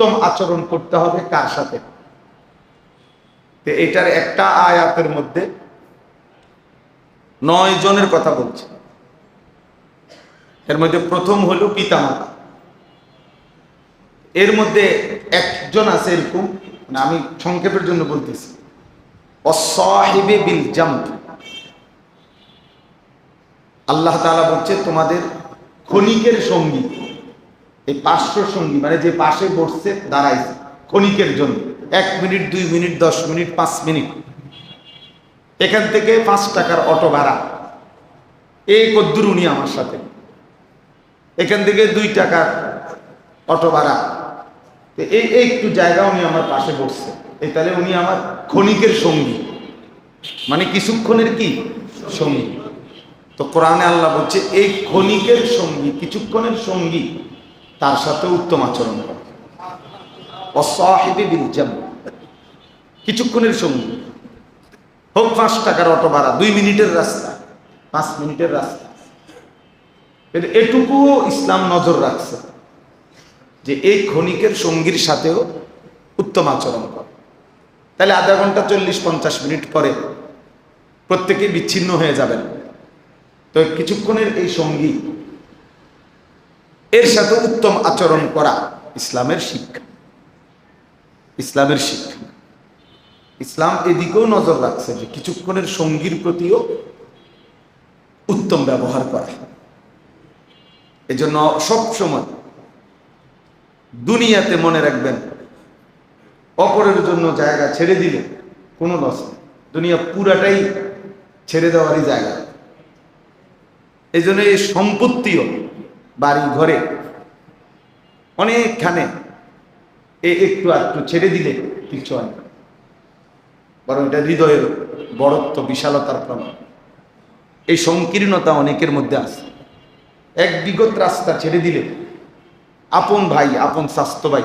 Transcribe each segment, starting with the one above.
উত্তম আচরণ করতে হবে কার সাথে? এটার একটা আয়াতের মধ্যে নয় জনের কথা বলছে। এর মধ্যে প্রথম হলো পিতামাতা। এর মধ্যে একজন আছে এরকম মানে আমি সংক্ষেপের জন্য বলতেছি। অসাহিবে বিল জাম্প আল্লাহ তাআলা বলছে, তোমাদের ক্ষণিকের সঙ্গী। এই পাঁচশো সঙ্গী মানে যে পাশে বসছে, দাঁড়াইছে ক্ষণিকের জন্য। এক মিনিট, দুই মিনিট, দশ মিনিট, পাঁচ মিনিট। এখান থেকে পাঁচ টাকার অটো ভাড়া। এই কদ্দুর উনি আমার সাথে। এখান থেকে দুই টাকার অটো ভাড়া। তো এই একটু জায়গা উনি আমার পাশে বসছে। এই তাহলে উনি আমার ক্ষণিকের সঙ্গী। মানে কিছুক্ষণের কি? সঙ্গী। তো কোরআনে আল্লাহ বলছে, এই ক্ষণিকের সঙ্গী, কিছুক্ষণের সঙ্গী তার সাথে উত্তম আচরণ করে। কিছুক্ষণের সঙ্গী। হোক পাঁচ টাকার অটো ভাড়া, দুই মিনিটের রাস্তা, পাঁচ মিনিটের রাস্তা। এটুকুও ইসলাম নজর রাখছে যে এই ক্ষণিকের সঙ্গীর সাথেও উত্তম আচরণ করে। তাহলে আধা ঘণ্টা চল্লিশ পঞ্চাশ মিনিট পরে প্রত্যেকে বিচ্ছিন্ন হয়ে যাবেন। তো কিছুক্ষণের এই সঙ্গী এর সাথে উত্তম আচরণ করা ইসলামের শিক্ষা। ইসলামের শিক্ষা। ইসলাম এদিকেও নজর রাখছে যে কিছুক্ষণের সঙ্গীর প্রতিও উত্তম ব্যবহার করা। এজন্য সব সময় দুনিয়াতে মনে রাখবেন, অপরের জন্য জায়গা ছেড়ে দিলে কোনো লস দুনিয়া পুরাটাই ছেড়ে দেওয়ারই জায়গা। এই জন্য এই সম্পত্তিও বাড়ি ঘরে অনেকখানে এ একটু একটু ছেড়ে দিলে কিছু হয় না বরং এটা হৃদয়ের বড়ত্ব, বিশালতার প্রমাণ। এই সংকীর্ণতা অনেকের মধ্যে আছে। এক বিগত রাস্তা ছেড়ে দিলে আপন ভাই, আপন স্বাস্থ্য ভাই,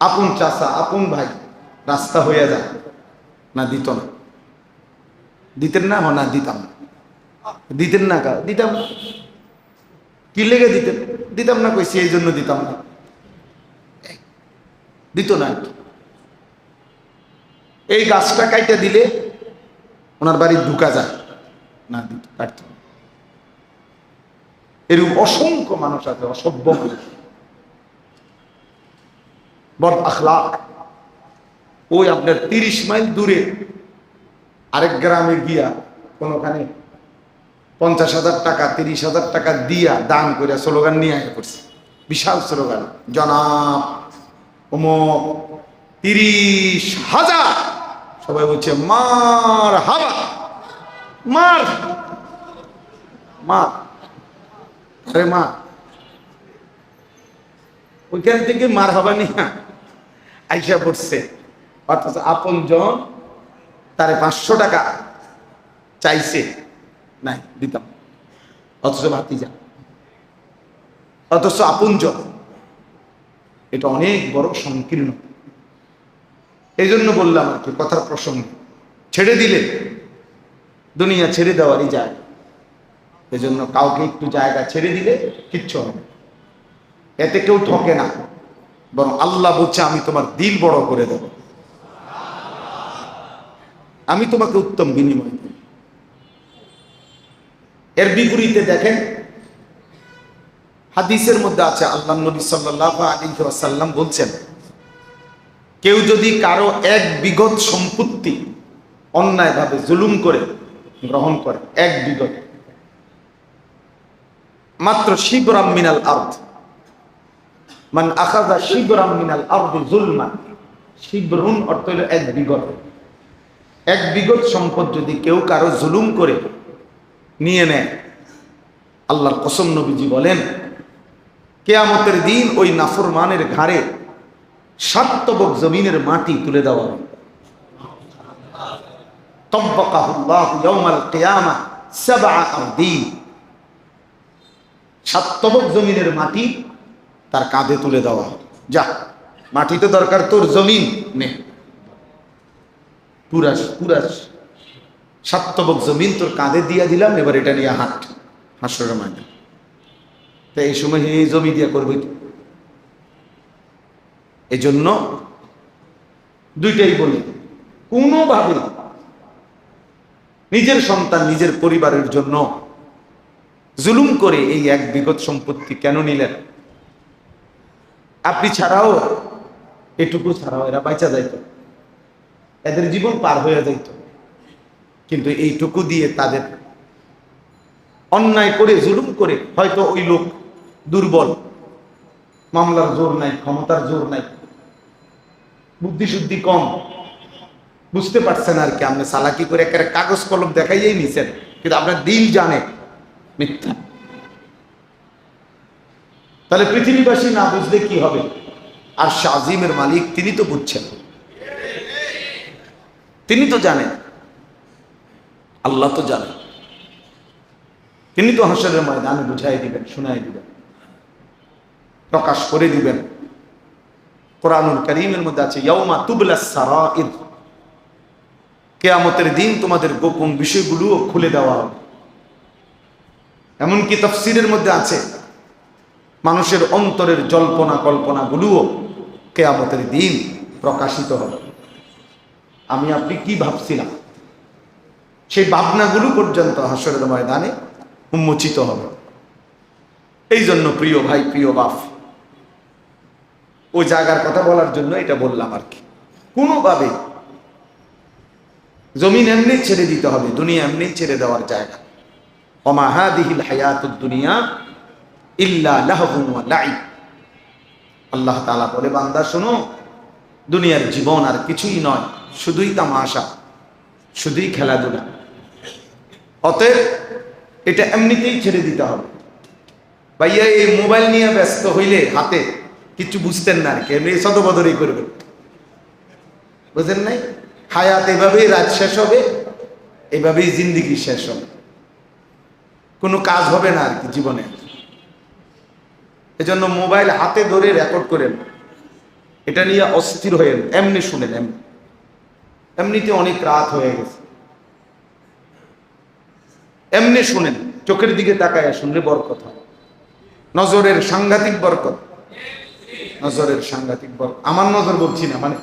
আপন চাষা, আপন ভাই রাস্তা হয়ে যায়। না দিত না। দিতেন না না দিতাম। দিতেন না দিতাম। না কি লেগে দিতেন দিতাম না, কইছি, এই জন্য দিতাম না। দিত না এই গাছটা কাইটা দিলে ওনার বাড়ি ঢুকা যায়। না, দিত, কাটত এরকম অসংখ্য মানুষ আছে, অসভ্য মানুষ। বদ আখলাক ওই আপনার তিরিশ মাইল দূরে আরেক গ্রামে গিয়া কোনোখানে পঞ্চাশ হাজার টাকা, তিরিশ হাজার টাকা দিয়া দান করিয়া স্লোগান নিয়ে আয় করছে বিশাল স্লোগান, জনাব অমুক তিরিশ হাজার। সবাই বলছে মার হাবা মার মার। আরে মা ওইখান থেকে মার হবা নিয়া আইসা পড়ছে। অর্থাৎ আপন জন তারে পাঁচশো টাকা চাইছে। নাই, দিতাম। অথচ ভাতিজা, অথচ আপন জন এটা অনেক বড় সংকীর্ণ। এই জন্য বললাম আর কি, কথার প্রসঙ্গ। ছেড়ে দিলে, দুনিয়া ছেড়ে দেওয়ারই যায় এজন্য কাউকে একটু জায়গা ছেড়ে দিলে কিচ্ছু হবে। এতে কেউ ঠকে না, বরং আল্লাহ বলছে, আমি তোমার দিল বড় করে দেব। আমি তোমাকে উত্তম বিনিময় দেব। এর বিপরীতে দেখেন, হাদিসের মধ্যে আছে, আল্লাহ নবী সাল্লাহ আলী সাল্লাম বলছেন, কেউ যদি কারও এক বিগত সম্পত্তি অন্যায়ভাবে জুলুম করে, গ্রহণ করে, এক বিগত, মাত্র শিবরাম মিনাল আর্থ মান আখাজা শিবরাম মিনাল আর্থ জুলমান শিবরুন অর্থ হলো এক বিগত এক বিগত সম্পদ যদি কেউ কারও জুলুম করে নিয়ে নেয়। আল্লাহর কসম নবীজি বলেন, কেয়ামতের দিন ওই নাফরমানের ঘাড়ে সাতবক জমিনের মাটি তুলে দেওয়া হবে। সাতবক জমিনের মাটি তার কাঁধে তুলে দেওয়া হবে। যা মাটি তো দরকার তোর জমিন নে। পুরাস পুরাস। সাতবক জমিন তোর কাঁধে দিয়া দিলাম, এবার এটা নিয়ে হাট। হাসরের মাঠে তো এই সময় এই জমি দিয়া করবে কি? এজন্য দুইটাই বলি। কোনোভাবে নিজের সন্তান, নিজের পরিবারের জন্য জুলুম করে এই এক বিগত সম্পত্তি কেন নিলেন? আপনি ছাড়াও, এটুকু ছাড়াও এরা বাইচা যাইত। এদের জীবন পার হয়ে যাইত। কিন্তু এইটুকু দিয়ে তাদের অন্যায় করে, জুলুম করে হয়তো ওই লোক দুর্বল। মামলার জোর নাই, ক্ষমতার জোর নাই। বুদ্ধি শুদ্ধি কম। বুঝতে পারছেন আর কি, আপনি সালাকি করে একটা কাগজ কলম দেখাইয়েই নিছেন, কিন্তু আপনার দিল জানে মিথ্যা। তাহলে পৃথিবীবাসী না বুঝলে কি হবে? আর শাজিমের মালিক তিনি তো বুঝছেন। তিনি তো জানেন। আল্লাহ তো জানেন তিনি তো হাসরের ময়দানে বুঝাই দিবেন, শুনাই দিবেন, প্রকাশ করে দিবেন। কোরআনুল করিমের মধ্যে আছে ইয়ৌমা তুবলা কেয়ামতের দিন তোমাদের গোপন বিষয়গুলোও খুলে দেওয়া হবে। এমনকি তফসিরের মধ্যে আছে, মানুষের অন্তরের জল্পনা কল্পনাগুলোও কেয়ামতের দিন প্রকাশিত হবে। আমি আপনি কি ভাবছিলাম? সেই ভাবনাগুলো পর্যন্ত হাসরের ময়দানে উন্মোচিত হবে। এই জন্য প্রিয় ভাই, প্রিয় বাপ ওই জায়গার কথা বলার জন্য এটা বললাম আর কি। কোনোভাবে জমিন এমনি ছেড়ে দিতে হবে, দুনিয়া এমনি ছেড়ে দেওয়ার জায়গা। অমাহাদিহিল হায়াতুদ দুনিয়া ইল্লা লাইব। আল্লাহ তাআলা বলে, বান্দা, শোনো, দুনিয়ার জীবন আর কিছুই নয়, শুধুই তামাশা। শুধুই খেলাধুলা। অতএব এটা এমনিতেই ছেড়ে দিতে হবে। ভাইয়া, এই মোবাইল নিয়ে ব্যস্ত হইলে হাতে কিছু বুঝতেন না আর কি। এমনি সদবদরই করবেন। বুঝেন নাই? হায়াত এভাবেই রাত শেষ হবে, এভাবেই জিন্দিগি শেষ হবে। কোনো কাজ হবে না আর কি জীবনে। এজন্য মোবাইল হাতে ধরে রেকর্ড করেন। এটা নিয়ে অস্থির হয়ে এমনি শুনেন, এমনি। এমনিতে অনেক রাত হয়ে গেছে। এমনি শুনেন, চোখের দিকে তাকায় শুনলে বরকত হয়। নজরের সাংঘাতিক বরকত। নজরের সাংঘাতিক বরকত। আমার নজর বলছি না মানে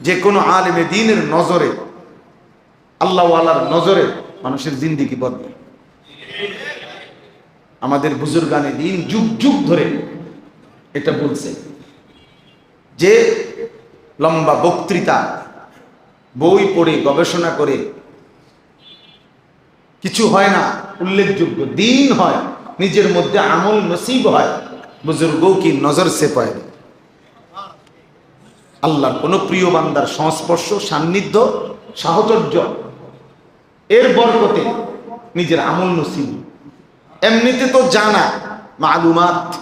যে কোনো আলেমে দিনের নজরে, আল্লাহওয়ালার নজরে মানুষের জিন্দিগি বদলে। আমাদের বুজুর্গানে দিন যুগ যুগ ধরে এটা বলছে যে লম্বা বক্তৃতা বই পড়ে, গবেষণা করে। কিছু হয় না, উল্লেখযোগ্য দিন হয়, নিজের মধ্যে আমল নসিব হয় বুজুর্গ কি নজর সে পায় আল্লাহর কোন প্রিয় বান্দার সংস্পর্শ, সান্নিধ্য, সাহচর্য, এর বরকতে নিজের আমল নসিব। এমনিতে তো জানা, মালুমাত,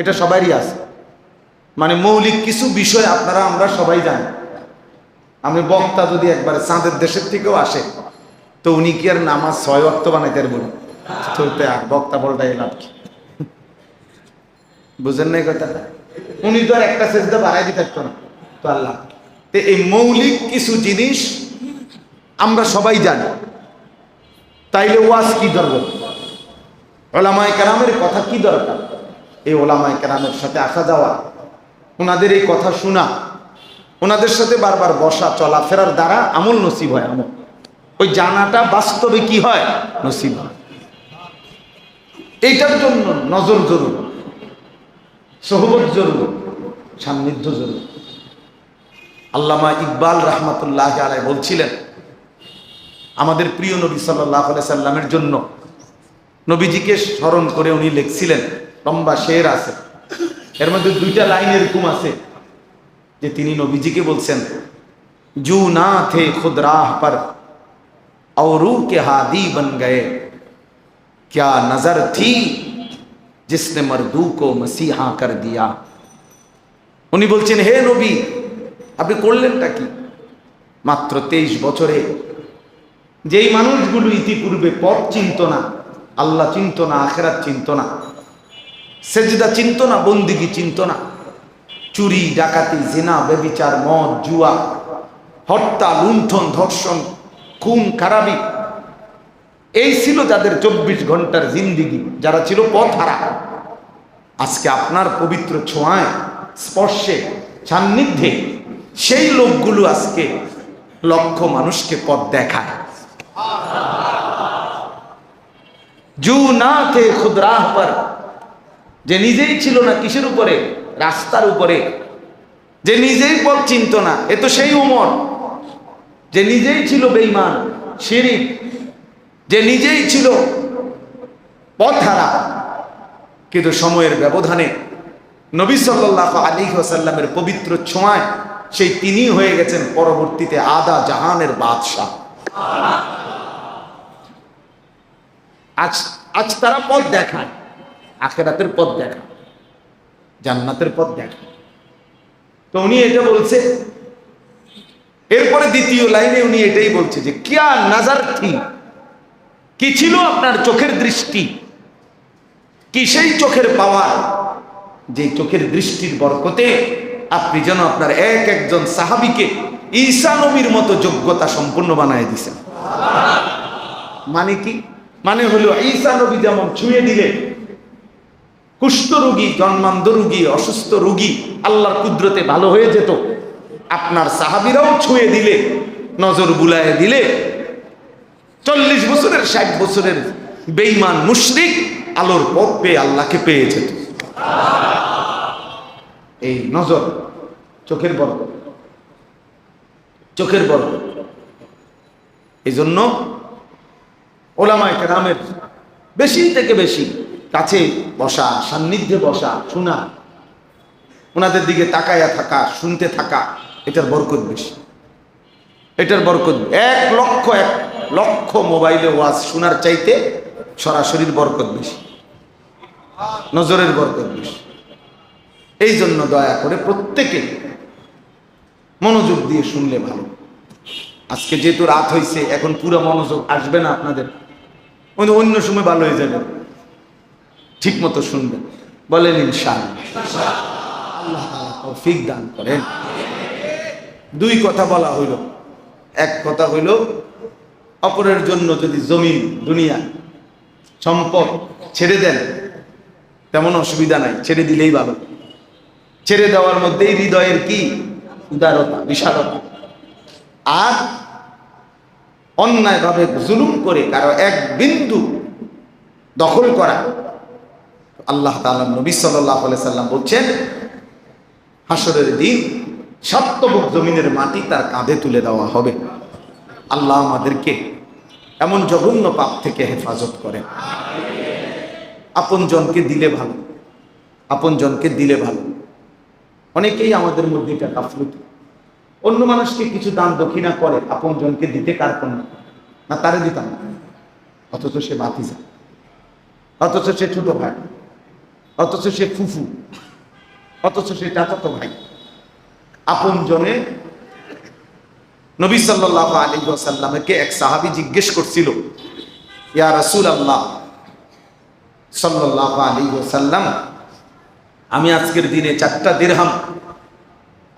এটা সবারই আছে। মানে মৌলিক কিছু বিষয় আপনারা, আমরা সবাই জানি। আমি বক্তা যদি একবার চাঁদের দেশের থেকেও আসে, তো উনি কি আর নামাজ ছয় অক্ত বানাইতে বলুন তো আর বক্তা বলটাই লাভ কি? বুঝেন নাই কথা উনি তো আর একটা সেজদা বাড়াই দিতে পারতো না, তো আল্লাহ। তো এই মৌলিক কিছু জিনিস আমরা সবাই জানি। তাইলে ওয়াজ কি দরকার? ওলামায় কেরামের কথা কি দরকার? এই ওলামায় কেরামের সাথে আসা যাওয়া ওনাদের এই কথা শোনা ওনাদের সাথে বারবার বসা চলাফেরার দ্বারা আমল নসিব হয় আমল। ওই জানাটা বাস্তবে কি হয়? নসিব হয়। এইটার জন্য নজর জরুর। সহবত জরুর। সান্নিধ্য জরুর। আল্লামা ইকবাল রহমতুল্লাহ আলাই বলছিলেন, আমাদের প্রিয় নবী সাল্লাহ সাল্লামের জন্য নবীজিকে স্মরণ করে উনি লিখছিলেন, লম্বা শের আছে। এর মধ্যে দুইটা লাইন এরকম আছে। যে তিনি নবীজিকে বলছেন জু না থে খুদ রাহ पर और के हादी बन गए क्या नजर थी जिसने मर्दू को मसीहा कर दिया উনি বলছেন হে নবী আপনি করলেনটা কি মাত্র তেইশ বছরে যেই মানুষগুলো ইতিপূর্বে পথ চিনত না আল্লাহ চিনত না আখেরাত চিনত না সেজদা চিনত না বন্দিগি চিনত না চুরি, ডাকাতি, জেনা, বেবিচার, মদ, জুয়া হত্যা লুণ্ঠন, ধর্ষণ, খুন, খারাপি। এই ছিল যাদের চব্বিশ ঘণ্টার জিন্দিগি, যারা ছিল পথ হারা আজকে আপনার পবিত্র ছোঁয়ায়, স্পর্শে, সান্নিধ্যে সেই লোকগুলো আজকে লক্ষ মানুষকে পথ দেখায়। জু না যে নিজেই ছিল না কিসের উপরে? রাস্তার উপরে। যে নিজেই পথ চিনত না, এ তো সেই উমর। যে নিজেই ছিল বেঈমান, শিরিক, যে নিজেই ছিল পথ পথহারা, কিন্তু সময়ের ব্যবধানে নবী সাল্লাহ আলী ওসাল্লামের পবিত্র ছোঁয়ায় সেই তিনি হয়ে গেছেন পরবর্তীতে আদা জাহানের বাদশাহ। আজ আজ তারা পথ দেখায়, আখেরাতের পথ দেখায়। জান্নাতের পথ দেখায় তো উনি এটা বলছে। এরপরে দ্বিতীয় লাইনে উনি এটাই বলছে যে, কিয়া নাজার কি ছিল আপনার চোখের দৃষ্টি? কি সেই চোখের পাওয়ার যে চোখের দৃষ্টির বরকতে আপনি যেন আপনার এক একজন সাহাবিকে ঈসা নবীর মতো যোগ্যতা সম্পূর্ণ বানায় দিছেন? মানে কি? মানে হলো ঈসা নবী যেমন ছুঁয়ে দিলে কুষ্ঠ রোগী, জন্মান্ধ রোগী, অসুস্থ রোগী, আল্লাহর কুদরতে ভালো হয়ে যেত। আপনার সাহাবিরাও ছুঁয়ে দিলে, নজর বুলায় দিলে, চল্লিশ বছরের, ষাট বছরের বেইমান মুশরিক আলোর পথ পেয়ে আল্লাহকে পেয়ে যেত। এই নজর চোখের বরকত চোখের বরকত এই জন্য ওলামায় কেরামের বেশি থেকে বেশি কাছে বসা, সান্নিধ্যে বসা, শোনা। ওনাদের দিকে তাকায়া থাকা, শুনতে থাকা, এটার বরকত বেশি। এটার বরকত এক লক্ষ এক লক্ষ মোবাইলে ওয়াজ শোনার চাইতে সরাসরির বরকত বেশি। নজরের বরকত বেশি। এই জন্য দয়া করে প্রত্যেকে মনোযোগ দিয়ে শুনলে ভালো। আজকে যেহেতু রাত হয়েছে এখন পুরো মনোযোগ আসবে না আপনাদের। অন্য সময় ভালো হয়ে যাবে। ঠিক মতো শুনবেন। বলেন ইনশাল আল্লাহ দান করেন। দুই কথা বলা হইল। এক কথা হইল, অপরের জন্য যদি জমি দুনিয়া, সম্পদ ছেড়ে দেন, তেমন অসুবিধা নাই, ছেড়ে দিলেই ভালো। ছেড়ে দেওয়ার মধ্যেই হৃদয়ের কি? উদারতা, বিশালতা। আর অন্যায়ভাবে জুলুম করে কারও এক বিন্দু দখল করা আল্লাহ তাআলা নবী আলাইহি সাল্লাম বলছেন হাসরের দিন সপ্তভোগ জমিনের মাটি তার কাঁধে তুলে দেওয়া হবে। আল্লাহ আমাদেরকে এমন জঘন্য পাপ থেকে হেফাজত করেন। আপনজনকে দিলে ভালো, আপনজনকে দিলে ভালো। অনেকেই আমাদের মধ্যে এটা গাফলতি। অন্য মানুষকে কিছু দান দক্ষিণা করে, আপনজনকে দিতে কার কোন না, তারে দিতাম অথচ সে বাতি যায় অথচ সে ছোট ভাই। অথচ সে ফুফু, অথচ সে চাচাতো ভাই। আপন জনে নবী সাল্লাহ আলী সাল্লামকে এক সাহাবি জিজ্ঞেস করছিল, ইয়া রাসূল আল্লাহ সাল্লাহ আলী সাল্লাম আমি আজকের দিনে চারটা দিরহাম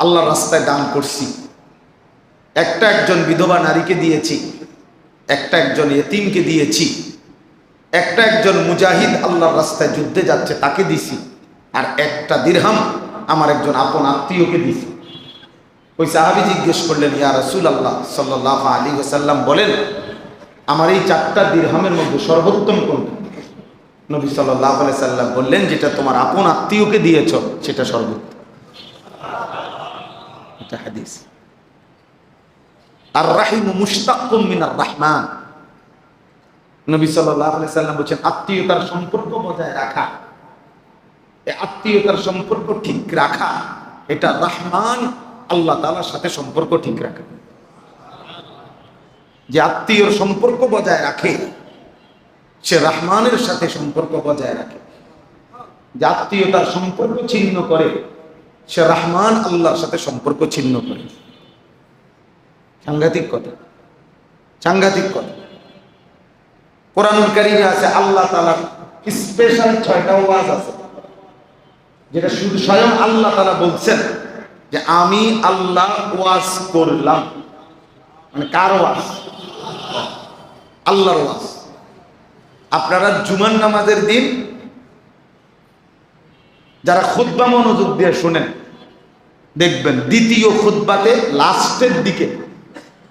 আল্লাহ রাস্তায় দান করছি। একটা একজন বিধবা নারীকে দিয়েছি, একটা একজন এতিমকে দিয়েছি। একটা একজন মুজাহিদ আল্লাহর রাস্তায় যুদ্ধে যাচ্ছে, তাকে দিছি। আর একটা দিরহাম আমার একজন আপন আত্মীয়কে দিছি। ওই সাহাবি জিজ্ঞেস করলেন, ইয়া রসুল আল্লাহ সাল্লাহ আলী ওসাল্লাম বলেন, আমার এই চারটা দিরহামের মধ্যে সর্বোত্তম কোনটা? নবী সাল্লাহ আলি সাল্লাম বললেন, যেটা তোমার আপন আত্মীয়কে দিয়েছ, সেটা সর্বোত্তম। আর রাহিম মুশতাকুম মিনার রহমান নবী সাল্লাম বলছেন, আত্মীয়তার সম্পর্ক বজায় রাখা। আত্মীয়তার সম্পর্ক ঠিক রাখা, এটা রহমান আল্লাহ তালার সাথে সম্পর্ক ঠিক রাখা। যে আত্মীয়র সম্পর্ক বজায় রাখে, সে রহমানের সাথে সম্পর্ক বজায় রাখে। যে আত্মীয়তার সম্পর্ক ছিন্ন করে, সে রহমান আল্লাহর সাথে সম্পর্ক ছিন্ন করে। সাংঘাতিক কথা। সাংঘাতিক কথা। কোরআনুল কারিমে আছে, আল্লাহ তালার স্পেশাল ছয়টা ওয়াজ আছে। যেটা শুধু স্বয়ং আল্লাহ তালা বলছেন যে, আমি আল্লাহ ওয়াজ করলাম। মানে কার ওয়াজ? আল্লাহর ওয়াজ। আপনারা জুমান নামাজের দিন যারা খুদ্া মনোযোগ দিয়ে শোনেন, দেখবেন দ্বিতীয় খুদ্বাতে লাস্টের দিকে,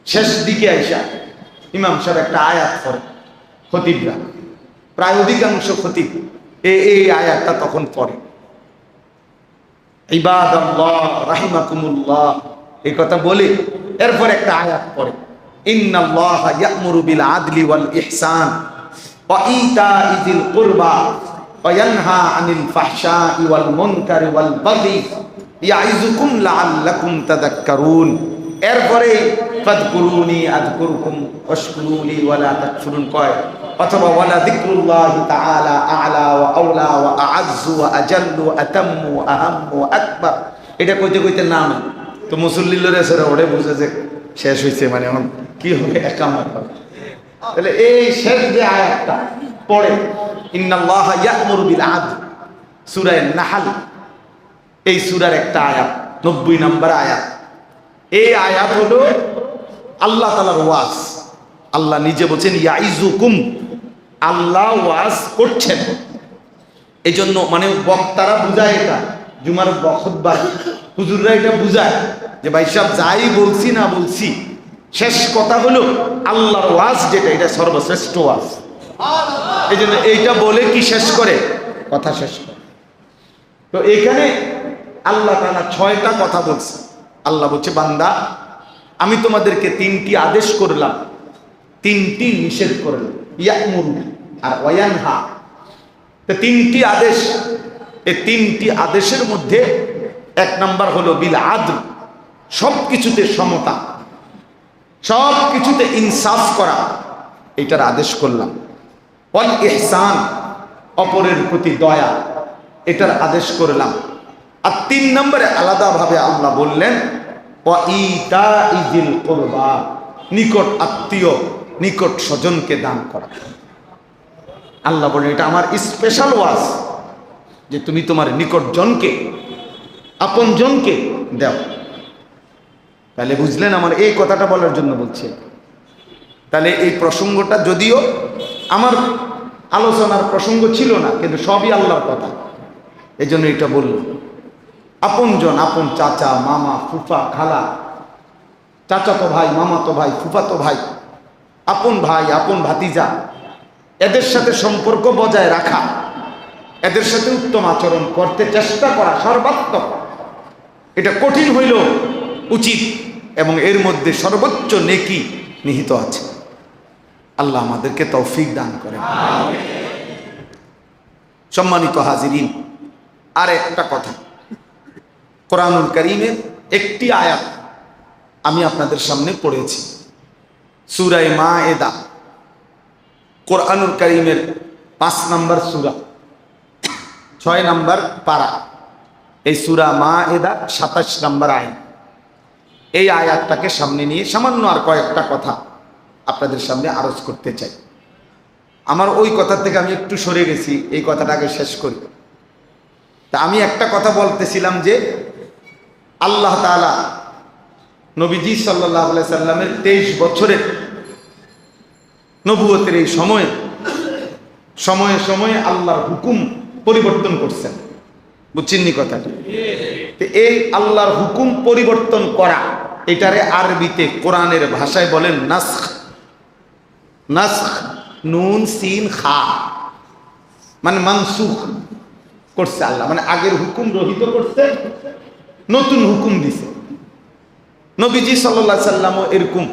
শেষ দিকে আইসা ইমাম সাহেব একটা আয়াত করে খতিবরা। প্রায় অধিকাংশ খতিব এই আয়াতটা তখন পড়ে। ইবাদাল্লাহ রাহিমাকুমুল্লাহ, এই কথা বলে এরপর একটা আয়াত পড়ে। ইন্নাল্লাহ ইয়ামুরু আদলি ওয়াল ইহসান ওয়া ইতাই যিল কুরবা ওয়া ইয়ানহা আনিল ফাহশাই ওয়াল মুনকারি ওয়াল বাগি। ইয়াইযুকুম লাআল্লাকুম তাযাক্কারুন। এরপরে ফাদকুরুনি আযকুরুকুম ওয়াশকুরুলি ওয়ালা তাকফুরুন কয়, অথবা ওয়ালা যিকরুল্লাহি তাআলা আ'লা ওয়া আওলা ওয়া আ'আজ্জু ওয়া আজাল্লু আতাম্মু আহাম্মু আকবার। এটা কইতে কইতে নাম তো মুসল্লিদের এসে ওরে বুঝে যে শেষ হইছে মানে এখন কি হবে একামত হবে তাহলে এই শেষ যে আয়াতটা পড়ে, ইন্নাল্লাহ ইয়া'মুরু বিল আদল, সূরা নাহল, এই সূরার একটা আয়াত 90 নম্বর আয়াত। এই আয়াত হলো আল্লাহ তাআলার ওয়াজ। আল্লাহ নিজে বলছেন ইয়াইজুকুম আল্লাহ ওয়াজ করছেন। এই জন্য মানে বক্তারা বুঝায় এটা। জুমার বখতবার হুজুররা এটা বুঝায়। যে ভাই সাহেব, যাই বলছি না বলছি, শেষ কথা হলো আল্লাহর ওয়াজ যেটা, এটা সর্বশ্রেষ্ঠ ওয়াজ। এই জন্য এইটা বলে কি শেষ করে? কথা শেষ করে। তো এখানে আল্লাহ তাআলা ছয়টা কথা বলছে। আল্লাহ বলছে, বান্দা আমি তোমাদেরকে তিনটি আদেশ করলাম। তিনটি নিষেধ করলাম। আর ওয়ানহা তো তিনটি আদেশ, এই তিনটি আদেশের মধ্যে এক নাম্বার হলো বিল আদল সব কিছুতে সমতা সব কিছুতে ইনসাফ করা, এটার আদেশ করলাম। অল ইহসান, অপরের প্রতি দয়া, এটার আদেশ করলাম। আর তিন নম্বরে আলাদাভাবে আল্লাহ বললেন নিকট আত্মীয়, নিকট স্বজনকে দান করা। আল্লাহ বলেন, এটা আমার স্পেশাল ওয়াজ যে তুমি তোমার নিকট জনকে, আপন জনকে দাও। তাহলে বুঝলেন আমার এই কথাটা বলার জন্য বলছি। তাহলে এই প্রসঙ্গটা যদিও আমার আলোচনার প্রসঙ্গ ছিল না, কিন্তু সবই আল্লাহর কথা। এই জন্য এটা বলল আপনজন আপন চাচা মামা ফুফা খালা। চাচাতো ভাই মামাতো ভাই ফুফাতো ভাই। আপন ভাই আপন ভাতিজা। এদের সাথে সম্পর্ক বজায় রাখা। এদের সাথে উত্তম আচরণ করতে চেষ্টা করা সর্বাত্মক। এটা কঠিন হইল উচিত এবং এর মধ্যে সর্বোচ্চ নেকি নিহিত আছে। আল্লাহ আমাদেরকে তৌফিক দান করে সম্মানিত হাজিরিন আর একটা কথা। কোরআনুল করিমের একটি আয়াত আমি আপনাদের সামনে পড়েছি। সুরাই মা এদা কোরআনুল করিমের পাঁচ নম্বর সুরা, ছয় নম্বর পারা। এই সুরা মা এদা সাতাশ নম্বর আইন এই আয়াতটাকে সামনে নিয়ে সামান্য আর কয়েকটা কথা আপনাদের সামনে আরজ করতে চাই। আমার ওই কথা থেকে আমি একটু সরে গেছি, এই কথাটাকে শেষ করি। তা আমি একটা কথা বলতেছিলাম যে আল্লাহ তালা নবীজি সাল্লাহ সাল্লামের তেইশ বছরের নবুয়তের এই সময়ে সময়ে সময়ে আল্লাহর হুকুম পরিবর্তন করছেন। বুঝছেননি কথাটা? তো এই আল্লাহর হুকুম পরিবর্তন করা, এটারে আরবিতে, কোরআনের ভাষায় বলেন নাসখ। নাসখ, নুন, সিন, খা। মানে মানসুখ করছে আল্লাহ। মানে আগের হুকুম রহিত করছে নতুন হুকুম দিছে। নবীজি সাল্লা সাল্লামও এরকম।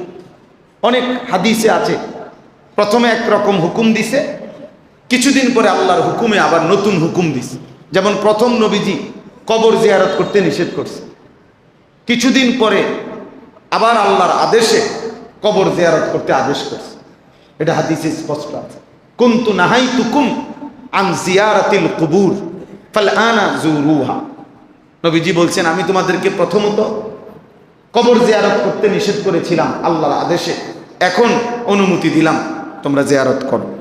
অনেক হাদিসে আছে। প্রথমে একরকম হুকুম দিছে, কিছুদিন পরে আল্লাহর হুকুমে আবার নতুন হুকুম দিছে। যেমন প্রথম নবীজি কবর জিয়ারত করতে নিষেধ করছে। কিছুদিন পরে আবার আল্লাহর আদেশে কবর জিয়ারত করতে আদেশ করছে। এটা হাদিসে স্পষ্ট আছে। কুন্তু নাহাই তুকুম আন জিয়ারাতিল কুবুর, ফাল আনা জুরুহা। নবীজি বলছেন, আমি তোমাদেরকে প্রথমত কবর জেয়ারত করতে নিষেধ করেছিলাম আল্লাহর আদেশে। এখন অনুমতি দিলাম, তোমরা জেয়ারত করো।